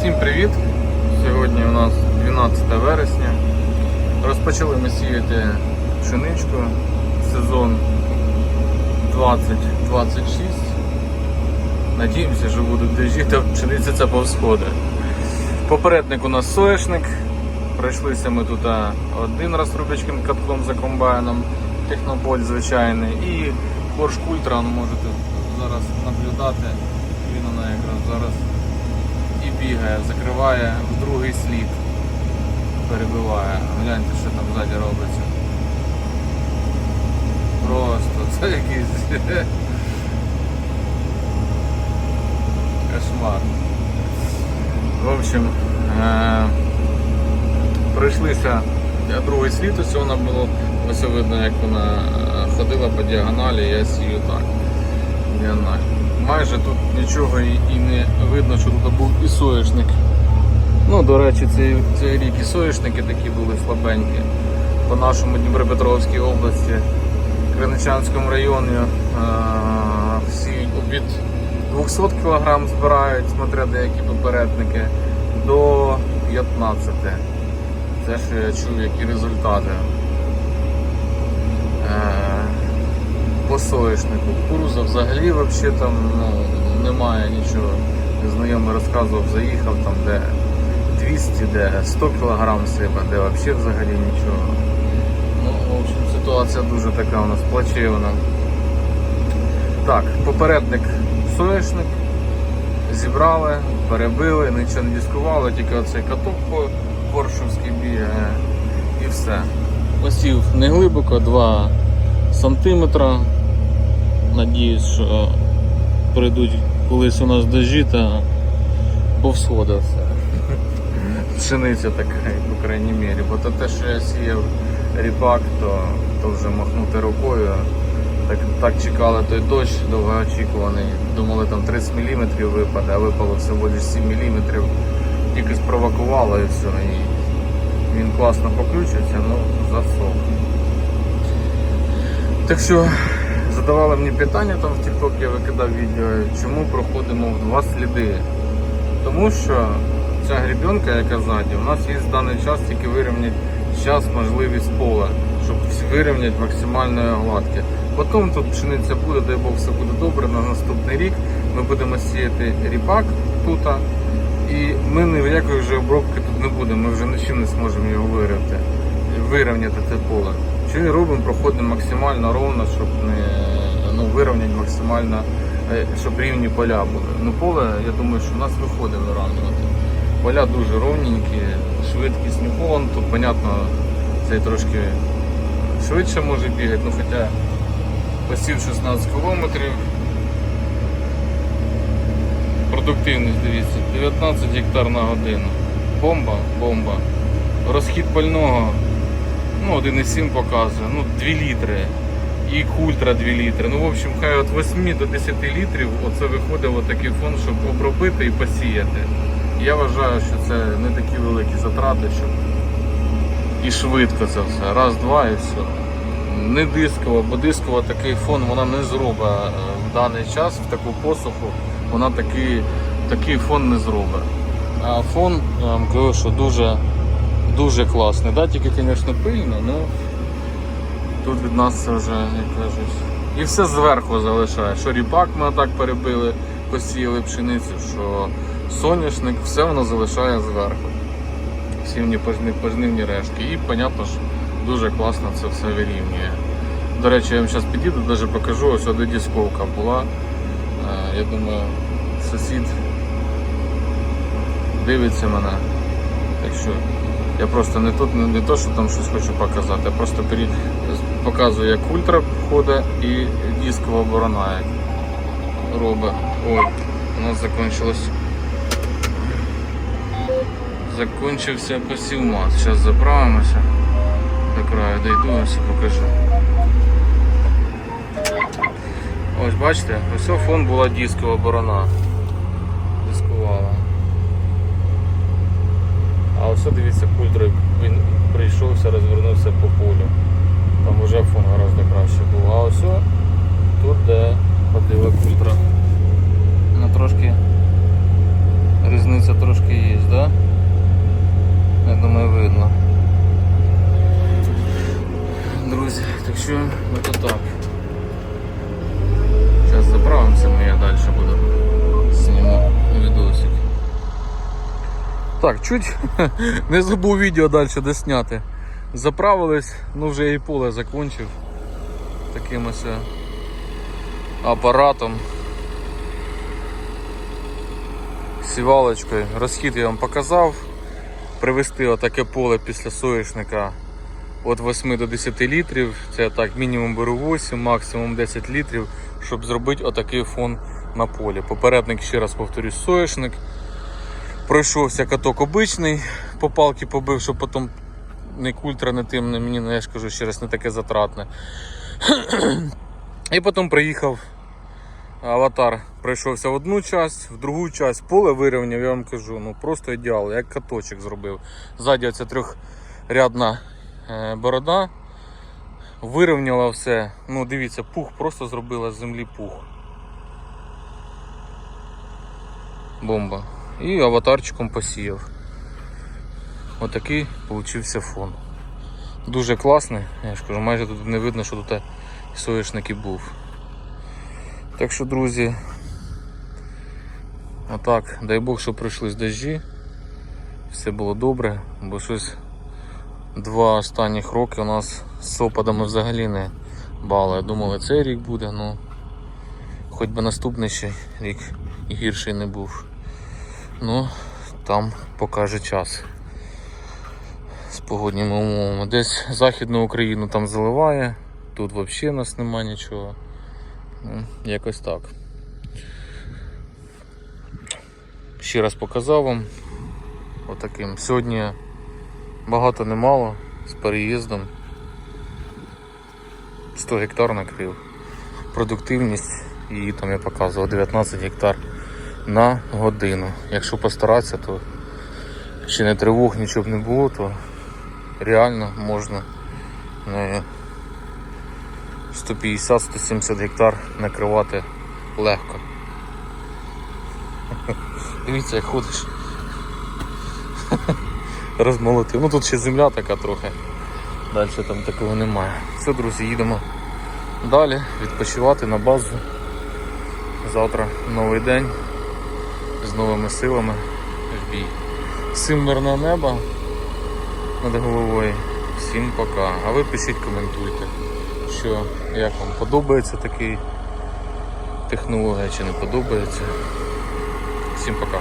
Всім привіт! Сьогодні у нас 12 вересня. Розпочали ми сіяти пшеничку сезон 2026. Надіємося, що будуть дощі, та пшениця ця повсходить. Попередник у нас соєшник. Пройшлися ми тут один раз рубячким катком за комбайном, технополь звичайний і Хорш Ультра, ну, можете зараз наблюдати. Він вона якраз зараз і бігає, закриває в другий слід, перебиває. Гляньте, що там ззаді робиться. Просто це якийсь кошмар. В общем, е- пройшлися другий слід, ось вона було, ось видно, як вона е, ходила по діагоналі, я сію так. Діагональ. Майже тут нічого і, не видно, що тут був і соєшник. Ну, до речі, цей, цей рік і соєшники такі були слабенькі. По нашому Дніпропетровській області, Криничанському районі е- всі від 200 кг збирають, смотря деякі попередники, до 15. Це ж я чув, які результати. По соєшнику. Кукуруза взагалі вообще там ну, немає нічого. Знайомий розказував, заїхав там, де 200, де 100 кг сипа, де вообще взагалі нічого. Ну, в общем, ситуація дуже така у нас плачевна. Так, попередник соєшник. Зібрали, перебили, нічого не дискували, тільки оцей каток по бігає і все. Посів не глибоко, 2 сантиметра. Надіюсь, що прийдуть колись у нас дожі та повсходить все. Пшениця така, по крайній мірі. Бо то те, що я сіяв ріпак, то, то вже махнути рукою. Так, так чекали той дощ довгоочікуваний. Думали там 30 мм випаде, а випало всього лише 7 мм. Тільки спровокувало і все. І він класно поключився, ну засох. Так що задавали мені питання там в TikTok, я викидав відео, чому проходимо в два сліди. Тому що ця грібенка, яка ззаді, у нас є в даний час тільки вирівняти час можливість пола, щоб вирівняти максимальної гладки. Потім тут пшениця буде, дай Бог, все буде добре. На наступний рік ми будемо сіяти ріпак тут. І ми ніякої вже обробки тут не будемо, ми вже нічим не зможемо його вирівняти, вирівняти це поле. Що і робимо, проходимо максимально ровно, щоб не ну, вирівняти максимально, е, щоб рівні поля були. Ну поле, я думаю, що в нас виходить вирівнювати. Поля дуже ровненькі, швидкісні фон, тут, понятно, цей трошки швидше може бігати, ну хоча посів 16 кілометрів. Продуктивність, дивіться, 19 гектар на годину. Бомба, бомба. Розхід пального, ну 1,7 показує, ну 2 літри. І культра 2 літри. Ну, в общем, хай від 8 до 10 літрів оце виходив отакий фон, щоб обробити і посіяти. Я вважаю, що це не такі великі затрати, щоб і швидко це все. Раз, два і все. Не дискова, бо дискова такий фон вона не зробить е, в даний час, в таку посуху, вона такий, такий фон не зробить. А фон, я вам кажу, що дуже, дуже класний. Да? Тільки, звісно, пильно, але тут від нас це вже, як кажуть. І все зверху залишає. Що ріпак ми так перебили, посіяли пшеницю, що соняшник, все воно залишає зверху. Пожни- пожнивні решки. І, понятно, що дуже класно це все вирівнює. До речі, я вам зараз підійду, навіть покажу, ось де дисковка була. Е, Я думаю, сусід дивиться мене. Так я просто не тут, не, то, що там щось хочу показати, я просто пере- показую, як ультра ходить і дискова борона як робить. Ой, у нас закончилось. Закончився посів мат. Зараз заправимося. До краю дойду, ось покажу. Ось бачите, ось фон була дискова борона. Дискувала. А ось дивіться, культра він прийшовся, розвернувся по полю. Там вже фон гораздо краще був. А ось тут де ходила культра. Вона трошки різниця. Трошки є, так? Да? Я думаю, видно. Друзі, так що ось так. Зараз заправимося, ми я далі буду Так, чуть не забув відео далі досняти. Заправились, ну вже і поле закончив таким ось е, апаратом. Сівалочкою. Розхід я вам показав. Привезти отаке поле після соняшника від 8 до 10 літрів. Це так, мінімум беру 8, максимум 10 літрів, щоб зробити отакий фон на полі. Попередник, ще раз повторюсь, соняшник. Пройшовся каток обичний, по палки побив, щоб потім не культра, не тим, не мені, ну, я ж кажу, ще раз не таке затратне. І потім приїхав аватар, пройшовся в одну часть, в другу часть, поле вирівняв, я вам кажу, ну просто ідеал, як каточок зробив. Ззаді оця трьохрядна е, борода. Вирівняла все. Ну, дивіться, пух просто зробила з землі пух. Бомба. І аватарчиком посіяв. Отакий получився фон. Дуже класний, я ж кажу, майже тут не видно, що тут соняшник і був. Так що, друзі, отак, дай Бог, що пройшли з дощі. Все було добре, бо щось два останніх роки у нас з опадами взагалі не бало. Я думав, цей рік буде, ну хоч би наступний ще рік гірший не був. Ну, там покаже час з погодніми умовами. Десь Західну Україну там заливає, тут взагалі нас немає нічого. Ну, якось так. Ще раз показав вам отаким. Сьогодні багато не мало з переїздом. 100 гектар накрив. Продуктивність її там я показував 19 гектар на годину. Якщо постаратися, то ще не тривог, нічого б не було, то реально можна 150-170 гектар накривати легко. Дивіться, як ходиш. Розмолотив. Ну тут ще земля така трохи. Далі там такого немає. Все, друзі, їдемо далі відпочивати на базу. Завтра новий день з новими силами в бій. Всім мирного неба над головою. Всім пока. А ви пишіть, коментуйте, що як вам подобається такий технологія чи не подобається. Всім пока.